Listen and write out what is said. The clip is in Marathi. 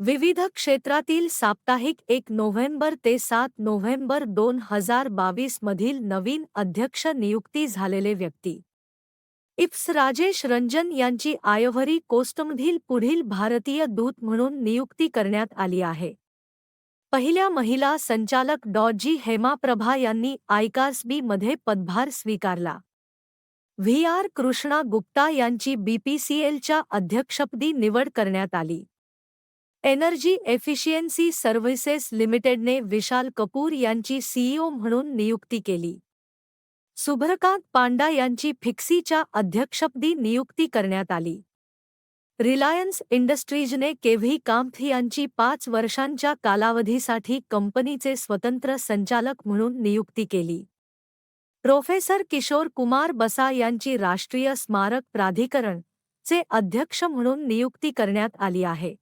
विविध क्षेत्रातील साप्ताहिक एक नोव्हेंबर ते सात नोव्हेंबर दोन हज़ार बावीस मधील नवीन अध्यक्ष नियुक्ती झालेले व्यक्ती. इप्स राजेश रंजन यांची आयव्हरी कोस्टमधील पुढील भारतीय दूत म्हणून नियुक्ती करण्यात आली आहे. पहिल्या महिला संचालक डॉ जी हेमाप्रभा यांनी आयकार्सबीमध्ये पदभार स्वीकारला. व्ही आर कृष्णा गुप्ता यांची बीपीसीएलच्या अध्यक्षपदी निवड करण्यात आली. एनर्जी एफिशियन्सी सर्व्हिसेस लिमिटेडने विशाल कपूर यांची सीईओ म्हणून नियुक्ती केली. सुभ्रकांत पांडा यांची फिक्सीच्या अध्यक्षपदी नियुक्ती करण्यात आली. रिलायन्स इंडस्ट्रीजने केव्ही कामथ यांची पाच वर्षांच्या कालावधीसाठी कंपनीचे स्वतंत्र संचालक म्हणून नियुक्ती केली. प्रोफेसर किशोर कुमार बसा यांची राष्ट्रीय स्मारक प्राधिकरण चे अध्यक्ष म्हणून नियुक्ती करण्यात आली आहे.